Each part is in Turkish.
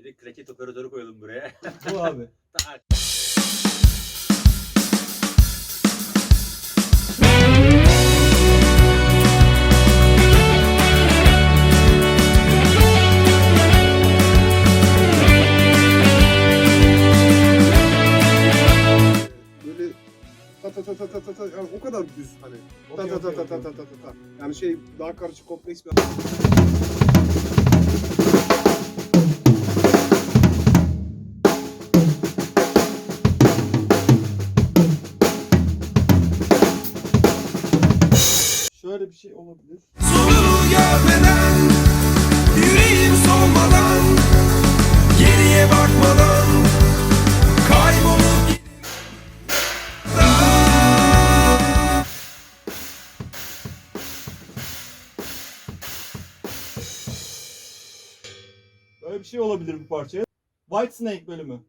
Bir de kraket operatörü koyalım buraya. Bu abi. Tak. Böyle ta ta ta ta ta ta ta yani o kadar düz hani. Ta ta ta ta ta ta ta ta. Yani şey daha karışık kompleks bir Şöyle bir şey olabilir. Sonunu görmeden Yüreğim solmadan Geriye bakmadan Kaybolup Böyle bir şey olabilir bu parçaya. White Snake bölümü.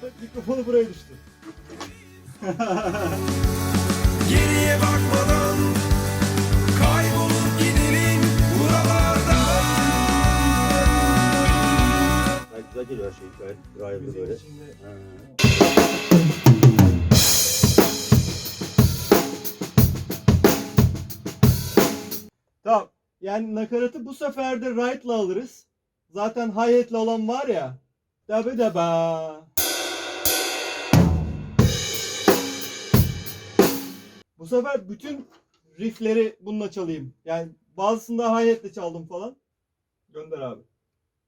Trumpet mikrofonu buraya düştü. Geriye bakmadan Kaybolup gidelim buralarda Gayet güzel geliyor her şey. Gayet drive'lı Müziğin böyle. içinde. Tamam. Yani nakaratı bu sefer de right'la alırız. Zaten hi-hat'le olan var ya. Dabe daba. Bu sefer bütün riffleri bununla çalayım. Yani bazısında hi-hat'le çaldım falan. Gönder abi.